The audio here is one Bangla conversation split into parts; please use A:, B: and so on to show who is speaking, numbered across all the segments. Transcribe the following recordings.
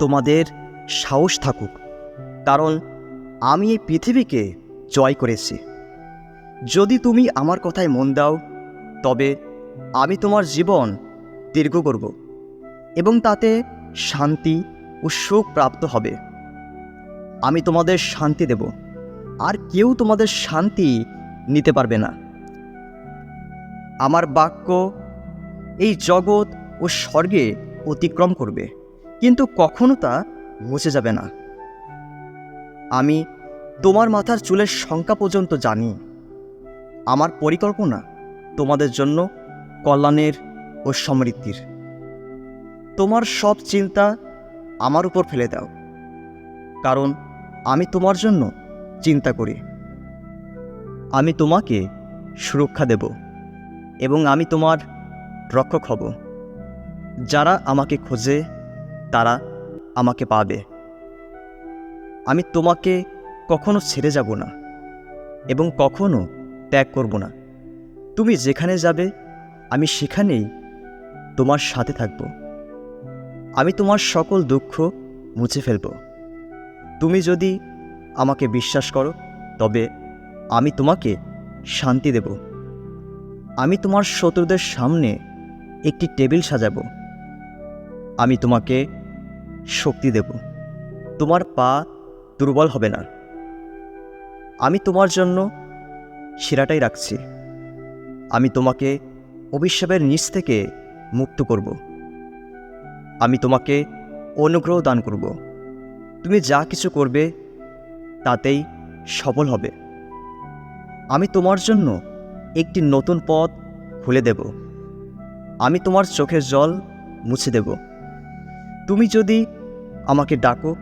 A: তোমাদের সাহস থাকুক, কারণ আমি এই পৃথিবীকে জয় করেছি। যদি তুমি আমার কথায় মন দাও, তবে আমি তোমার জীবন দীর্ঘ করব এবং তাতে শান্তি ও সুখ প্রাপ্ত হবে। আমি তোমাদের শান্তি দেব, আর কেউ তোমাদের শান্তি নিতে পারবে না। আমার বাক্য এই জগৎ ও স্বর্গে অতিক্রম করবে। কিন্তু কখনো তা মুছে যাবে না। আমি তোমার মাথার চুলের সংখ্যা পর্যন্ত জানি। আমার পরিকল্পনা তোমাদের জন্য কল্যাণের ও সমৃদ্ধির। তোমার সব চিন্তা আমার উপর ফেলে দাও, কারণ আমি তোমার জন্য চিন্তা করি। আমি তোমাকে সুরক্ষা দেব এবং আমি তোমার রক্ষক হব, যারা আমাকে খোঁজে তারা আমাকে পাবে। আমি তোমাকে কখনো ছেড়ে যাব না এবং কখনো ত্যাগ করব না। তুমি যেখানে যাবে, আমি সেখানেই তোমার সাথে থাকব। আমি তোমার সকল দুঃখ মুছে ফেলব। তুমি যদি আমাকে বিশ্বাস করো, তবে আমি তোমাকে শান্তি দেব। আমি তোমার শত্রুদের সামনে একটি টেবিল সাজাবো। আমি তোমাকে শক্তি দেব। তোমার পা দুর্বল হবে না। আমি তোমার জন্য সেরাটাই রাখছি। আমি তোমাকে অভিশাপের নিচ থেকে মুক্ত করব। আমি তোমাকে অনুগ্রহ দান করব। তুমি যা কিছু করবে, তাতেই সফল হবে। আমি তোমার জন্য একটি নতুন পথ খুলে দেব। আমি তোমার চোখের জল মুছে দেব। তুমি যদি আমাকে ডাকো,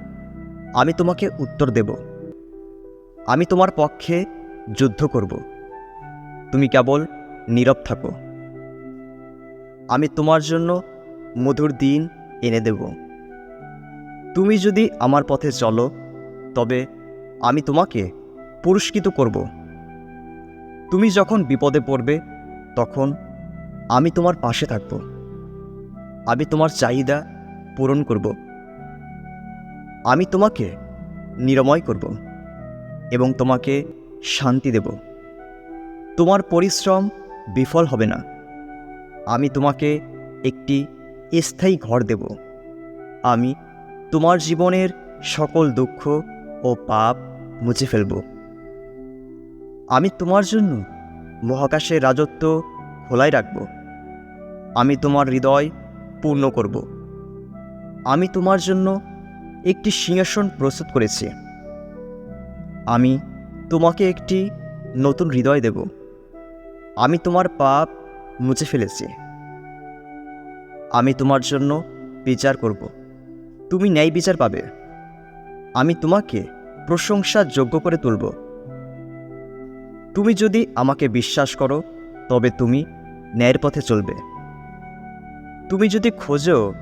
A: আমি তোমাকে উত্তর দেব। আমি তোমার পক্ষে যুদ্ধ করব। তুমি কেবল নীরব থাকো। আমি তোমার জন্য মধুর দিন এনে দেব। তুমি যদি আমার পথে চলো, তবে আমি তোমাকে পুরস্কৃত করব। তুমি যখন বিপদে পড়বে, তখন আমি তোমার পাশে থাকব। আমি তোমার চাহিদা পূরণ করব। আমি তোমাকে নিরাময় করব এবং তোমাকে শান্তি দেব। তোমার পরিশ্রম বিফল হবে না। আমি তোমাকে একটি স্থায়ী ঘর দেব। আমি তোমার জীবনের সকল দুঃখ ও পাপ মুছে ফেলব। আমি তোমার জন্য মহাকাশের রাজত্ব খোলাই রাখব। আমি তোমার হৃদয় পূর্ণ করব। আমি তোমার জন্য একটি সিংহাসন প্রস্তুত করেছি। আমি তোমাকে একটি নতুন হৃদয় দেব। আমি তোমার পাপ মুছে ফেলেছি। আমি তোমার জন্য বিচার করব। তুমি ন্যায় বিচার পাবে। আমি তোমাকে প্রশংসা যোগ্য করে তুলব। তুমি যদি আমাকে বিশ্বাস করো, তবে তুমি ন্যায়ের পথে চলবে। তুমি যদি খোঁজো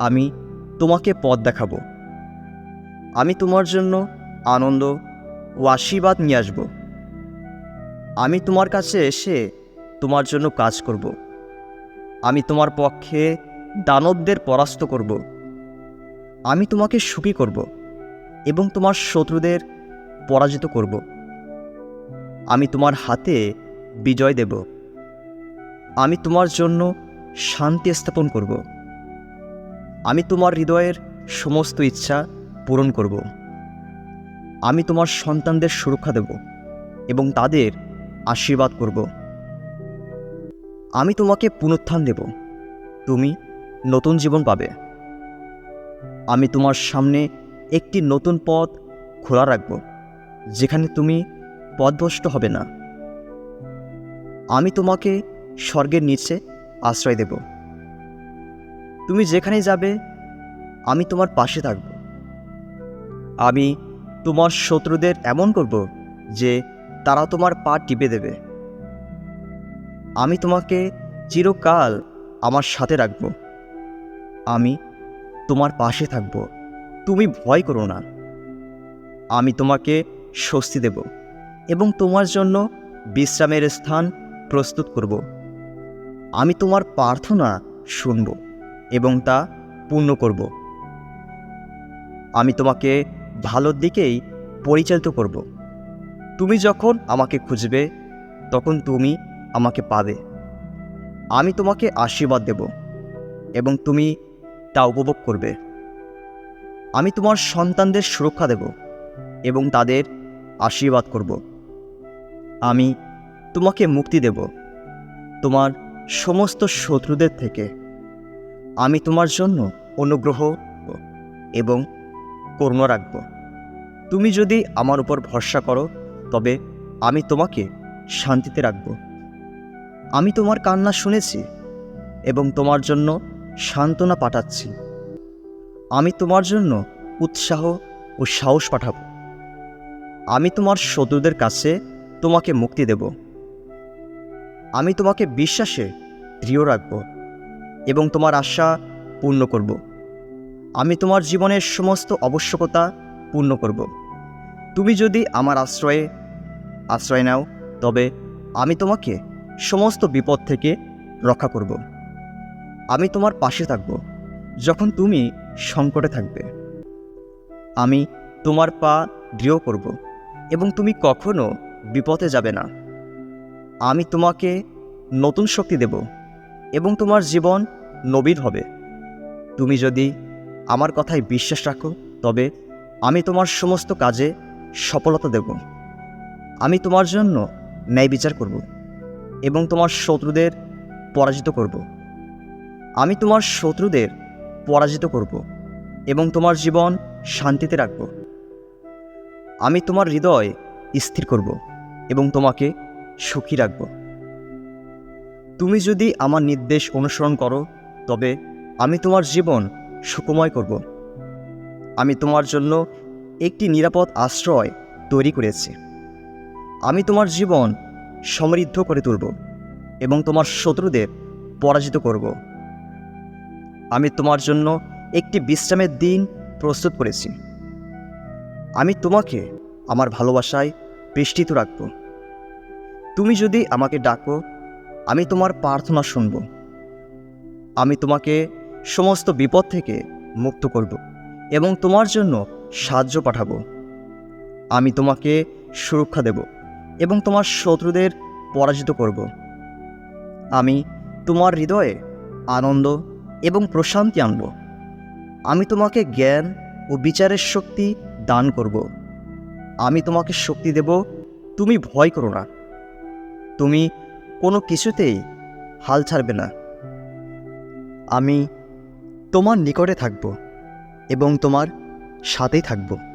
A: আমি তোমাকে পথ দেখাবো। আমি তোমার জন্য আনন্দ ও আশীর্বাদ নিয়ে আসব। আমি তোমার কাছে এসে তোমার জন্য কাজ করব। আমি তোমার পক্ষে দানবদের পরাস্ত করব। আমি তোমাকে সুখী করব এবং তোমার শত্রুদের পরাজিত করব। আমি তোমার হাতে বিজয় দেব। আমি তোমার জন্য শান্তি স্থাপন করব। আমি তোমার হৃদয়ের সমস্ত ইচ্ছা পূরণ করব। আমি তোমার সন্তানদের সুরক্ষা দেব এবং তাদের আশীর্বাদ করব। আমি তোমাকে পুনরুত্থান দেব। তুমি নতুন জীবন পাবে। আমি তোমার সামনে একটি নতুন পথ খোলা রাখব, যেখানে তুমি পথভ্রষ্ট হবে না। আমি তোমাকে স্বর্গের নিচে আশ্রয় দেব। তুমি যেখানে যাবে, আমি তোমার পাশে থাকব। আমি তোমার শত্রুদের এমন করব যে তারা তোমার পা টিপে দেবে। আমি তোমাকে চিরকাল আমার সাথে রাখব। আমি তোমার পাশে থাকব। তুমি ভয় করো না। আমি তোমাকে স্বস্তি দেব এবং তোমার জন্য বিশ্রামের স্থান প্রস্তুত করব। আমি তোমার প্রার্থনা শুনব। এবং তা পূর্ণ করব। আমি তোমাকে ভালোর দিকেই পরিচালিত করব। তুমি যখন আমাকে খুঁজবে, তখন তুমি আমাকে পাবে। আমি তোমাকে আশীর্বাদ দেব এবং তুমি তা উপভোগ করবে। আমি তোমার সন্তানদের সুরক্ষা দেব এবং তাদের আশীর্বাদ করব। আমি তোমাকে মুক্তি দেব তোমার সমস্ত শত্রুদের থেকে। আমি তোমার জন্য অনুগ্রহ এবং করুণা রাখব। তুমি যদি আমার উপর ভরসা করো, তবে আমি তোমাকে শান্তিতে রাখব। আমি তোমার কান্না শুনেছি এবং তোমার জন্য সান্ত্বনা পাঠাচ্ছি। আমি তোমার জন্য উৎসাহ ও সাহস পাঠাব। আমি তোমার শত্রুদের কাছে তোমাকে মুক্তি দেব। আমি তোমাকে বিশ্বাসে দৃঢ় রাখব। এবং তোমার আশা পূর্ণ করব। আমি তোমার জীবনের সমস্ত আবশ্যকতা পূর্ণ করব। তুমি যদি আমার আশ্রয়ে, আশ্রয় নাও, তবে আমি তোমাকে সমস্ত বিপদ থেকে রক্ষা করব। আমি তোমার পাশে থাকব যখন তুমি সংকটে থাকবে। আমি তোমার পা দৃঢ় করব এবং তুমি কখনো বিপদে যাবে না। আমি তোমাকে নতুন শক্তি দেব। এবং তোমার জীবন নবীন হবে। তুমি যদি আমার কথায় বিশ্বাস রাখো, তবে আমি তোমার সমস্ত কাজে সফলতা দেব। আমি তোমার জন্য ন্যায় বিচার করব এবং তোমার শত্রুদের পরাজিত করব। আমি তোমার শত্রুদের পরাজিত করব এবং তোমার জীবন শান্তিতে রাখব। আমি তোমার হৃদয় স্থির করব এবং তোমাকে সুখী রাখব। তুমি যদি আমার নির্দেশ অনুসরণ করো, তবে আমি তোমার জীবন সুখময় করব। আমি তোমার জন্য একটি নিরাপদ আশ্রয় তৈরি করেছি। আমি তোমার জীবন সমৃদ্ধ করে তুলব এবং তোমার শত্রুদের পরাজিত করব। আমি তোমার জন্য একটি বিশ্রামের দিন প্রস্তুত করেছি। আমি তোমাকে আমার ভালোবাসায় পৃষ্ঠিত রাখব। তুমি যদি আমাকে ডাকো আমি তোমার প্রার্থনা শুনব। আমি তোমাকে সমস্ত বিপদ থেকে মুক্ত করব এবং তোমার জন্য সাহায্য পাঠাবো। আমি তোমাকে সুরক্ষা দেব এবং তোমার শত্রুদের পরাজিত করব। আমি তোমার হৃদয়ে আনন্দ এবং প্রশান্তি আনব। আমি তোমাকে জ্ঞান ও বিচারের শক্তি দান করব। আমি তোমাকে শক্তি দেব, তুমি ভয় করো না। তুমি কোনো কিছুতেই হাল ছাড়বে না। আমি তোমার নিকটে থাকব এবং তোমার সাথেই থাকব।